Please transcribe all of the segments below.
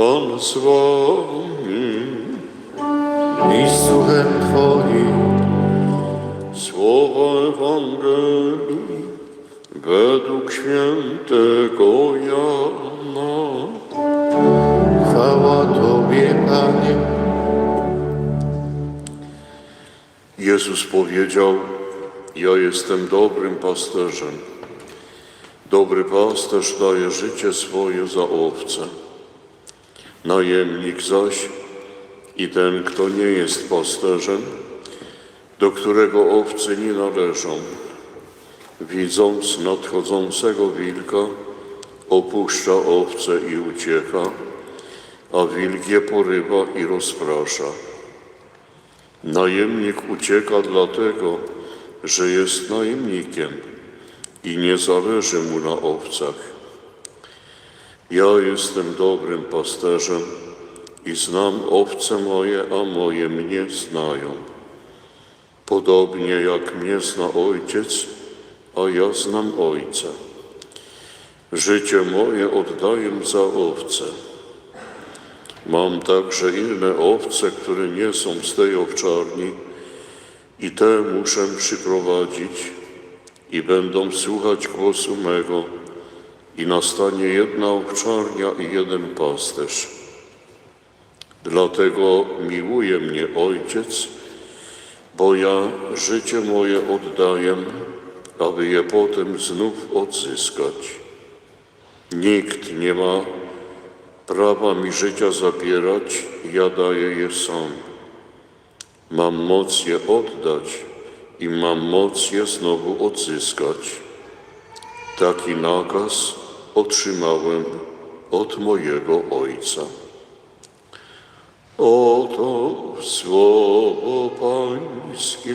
Z wami. i z duchem Twoim. Słowa Ewangelii według świętego Jana. Chwała Tobie, Panie. Jezus powiedział, ja jestem dobrym pasterzem. Dobry pasterz daje życie swoje za owce. Najemnik zaś i ten, kto nie jest pasterzem, do którego owce nie należą, widząc nadchodzącego wilka, opuszcza owce i ucieka, a wilk je porywa i rozprasza. Najemnik ucieka dlatego, że jest najemnikiem i nie zależy mu na owcach. Ja jestem dobrym pasterzem i znam owce moje, a moje mnie znają. Podobnie jak mnie zna Ojciec, a ja znam Ojca. Życie moje oddaję za owce. Mam także inne owce, które nie są z tej owczarni i te muszę przyprowadzić i będą słuchać głosu mego i nastanie jedna owczarnia i jeden pasterz. Dlatego miłuje mnie Ojciec, bo ja życie moje oddaję, aby je potem znów odzyskać. Nikt nie ma prawa mi życia zabierać, ja daję je sam. Mam moc je oddać i mam moc je znowu odzyskać. Taki nakaz otrzymałem od mojego Ojca. Oto słowo Pańskie.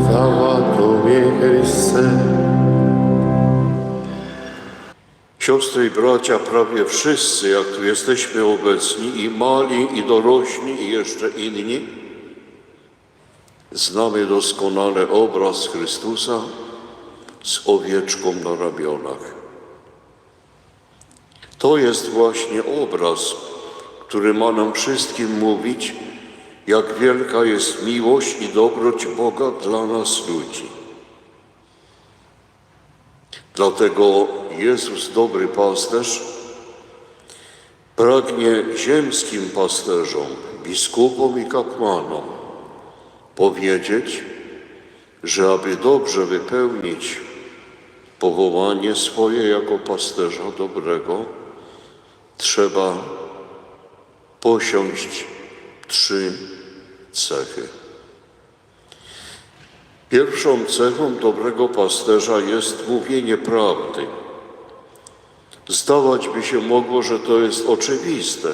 Chwała Tobie, Chryste. Siostry i bracia, prawie wszyscy, jak tu jesteśmy obecni, i mali, i dorośli, i jeszcze inni, znamy doskonale obraz Chrystusa z owieczką na ramionach. To jest właśnie obraz, który ma nam wszystkim mówić, jak wielka jest miłość i dobroć Boga dla nas ludzi. Dlatego Jezus, dobry pasterz, pragnie ziemskim pasterzom, biskupom i kapłanom powiedzieć, że aby dobrze wypełnić powołanie swoje jako pasterza dobrego, trzeba posiąść trzy cechy. Pierwszą cechą dobrego pasterza jest mówienie prawdy. Zdawać by się mogło, że to jest oczywiste.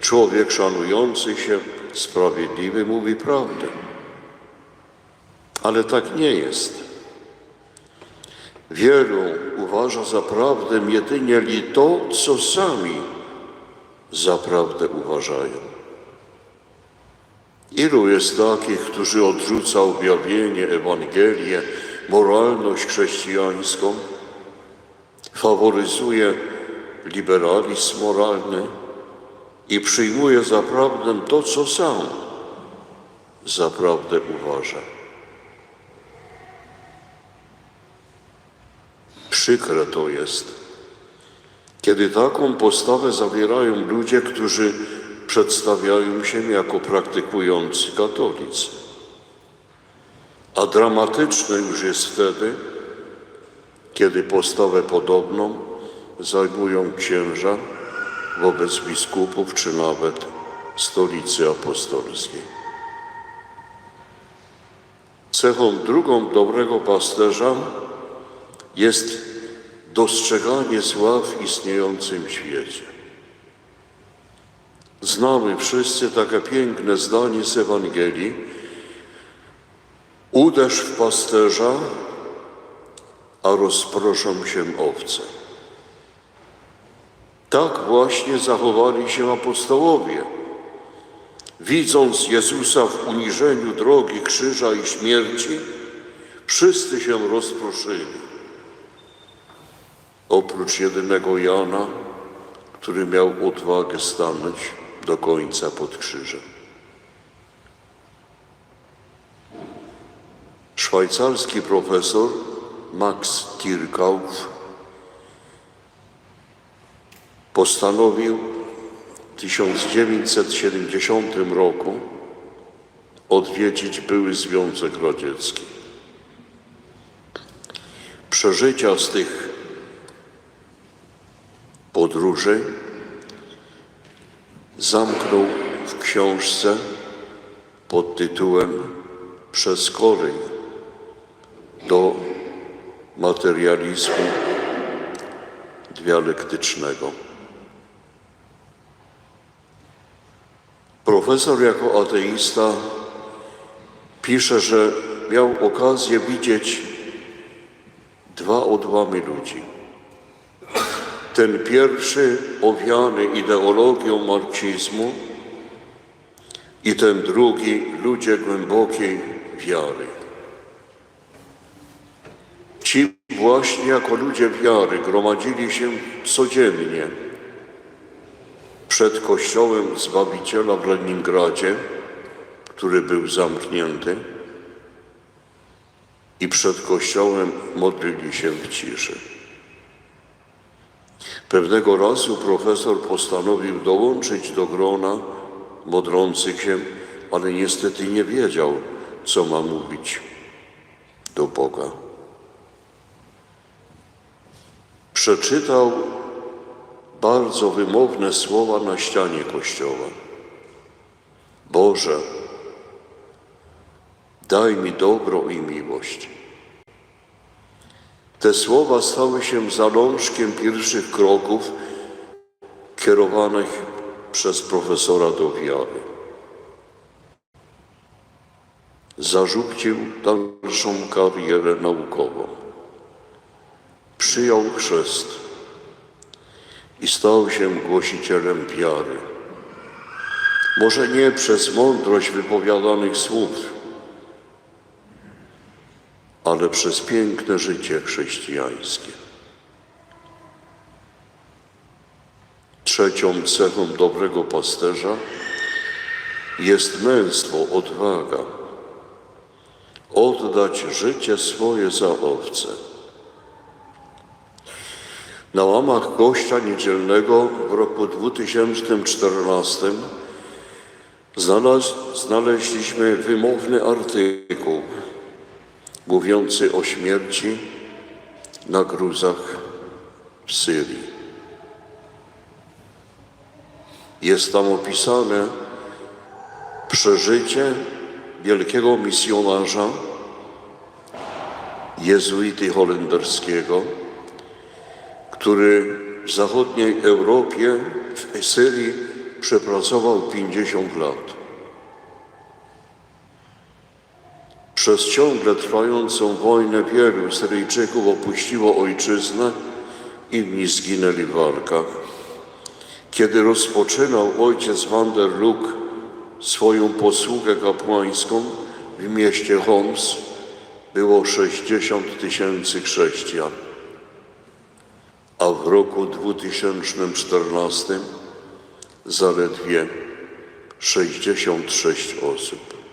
Człowiek szanujący się, sprawiedliwy mówi prawdę. Ale tak nie jest. Wielu uważa za prawdę jedynie li to, co sami za prawdę uważają. Ilu jest takich, którzy odrzuca objawienie, Ewangelię, moralność chrześcijańską, faworyzuje liberalizm moralny i przyjmuje za prawdę to, co sam za prawdę uważa. Przykre to jest, kiedy taką postawę zawierają ludzie, którzy przedstawiają się jako praktykujący katolicy. A dramatyczne już jest wtedy, kiedy postawę podobną zajmują księża wobec biskupów czy nawet stolicy apostolskiej. Cechą drugą dobrego pasterza jest dostrzeganie zła w istniejącym świecie. Znamy wszyscy takie piękne zdanie z Ewangelii. Uderz w pasterza, a rozproszą się owce. Tak właśnie zachowali się apostołowie. Widząc Jezusa w uniżeniu drogi krzyża i śmierci, wszyscy się rozproszyli. Oprócz jedynego Jana, który miał odwagę stanąć do końca pod krzyżem. Szwajcarski profesor Max Kirchhoff postanowił w 1970 roku odwiedzić były Związek Radziecki. Przeżycia z tych podróży zamknął w książce pod tytułem Przez kolej do materializmu dialektycznego. Profesor jako ateista pisze, że miał okazję widzieć dwa odłamy ludzi. Ten pierwszy owiany ideologią marksizmu i ten drugi ludzie głębokiej wiary. Ci właśnie jako ludzie wiary gromadzili się codziennie przed kościołem Zbawiciela w Leningradzie, który był zamknięty, i przed kościołem modlili się w ciszy. Pewnego razu profesor postanowił dołączyć do grona modlących się, ale niestety nie wiedział, co ma mówić do Boga. Przeczytał bardzo wymowne słowa na ścianie kościoła. Boże, daj mi dobro i miłość. Te słowa stały się zalążkiem pierwszych kroków kierowanych przez profesora do wiary. Zarzucił dalszą karierę naukową. Przyjął chrzest i stał się głosicielem wiary. Może nie przez mądrość wypowiadanych słów, ale przez piękne życie chrześcijańskie. Trzecią cechą dobrego pasterza jest męstwo, odwaga. Oddać życie swoje za owce. Na łamach gościa niedzielnego w roku 2014 znalaz, znaleźliśmy wymowny artykuł mówiący o śmierci na gruzach w Syrii. Jest tam opisane przeżycie wielkiego misjonarza, jezuity holenderskiego, który w zachodniej Europie, w Syrii, przepracował 50 lat. Przez ciągle trwającą wojnę wielu Syryjczyków opuściło ojczyznę, inni zginęli w walkach. Kiedy rozpoczynał ojciec van der Luk swoją posługę kapłańską w mieście Homs, było 60 tysięcy chrześcijan, a w roku 2014 zaledwie 66 osób.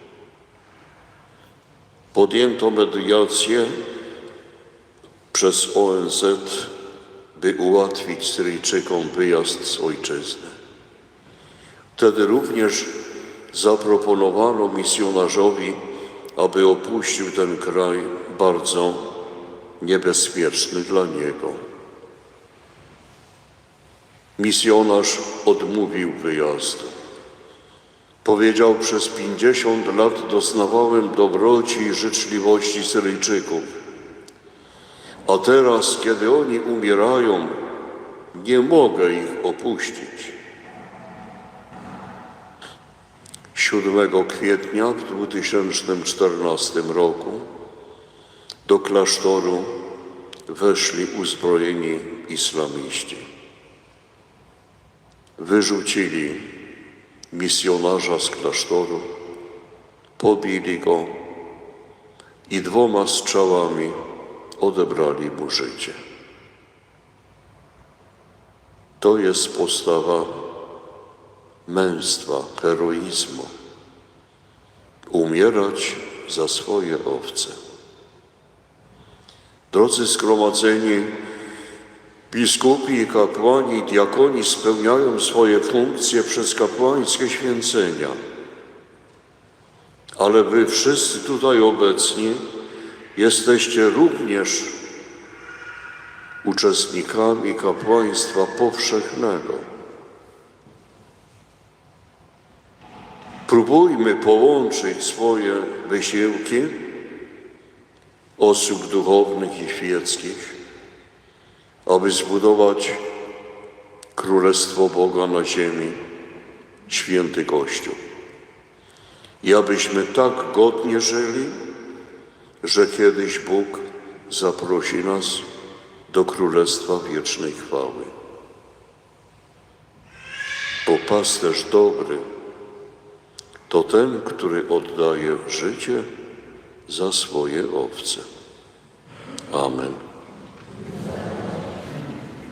Podjęto mediację przez ONZ, by ułatwić Syryjczykom wyjazd z ojczyzny. Wtedy również zaproponowano misjonarzowi, aby opuścił ten kraj bardzo niebezpieczny dla niego. Misjonarz odmówił wyjazdu. Powiedział, przez pięćdziesiąt lat doznawałem dobroci i życzliwości Syryjczyków. A teraz, kiedy oni umierają, nie mogę ich opuścić. 7 kwietnia w 2014 roku do klasztoru weszli uzbrojeni islamiści. Wyrzucili misjonarza z klasztoru, pobili go i dwoma strzałami odebrali mu życie. To jest postawa męstwa, heroizmu. Umierać za swoje owce. Drodzy zgromadzeni, biskupi i kapłani, diakoni spełniają swoje funkcje przez kapłańskie święcenia. Ale wy wszyscy tutaj obecni jesteście również uczestnikami kapłaństwa powszechnego. Próbujmy połączyć swoje wysiłki osób duchownych i świeckich, aby zbudować Królestwo Boga na ziemi, święty Kościół. I abyśmy tak godnie żyli, że kiedyś Bóg zaprosi nas do Królestwa Wiecznej Chwały. Bo pasterz dobry to ten, który oddaje życie za swoje owce. Amen.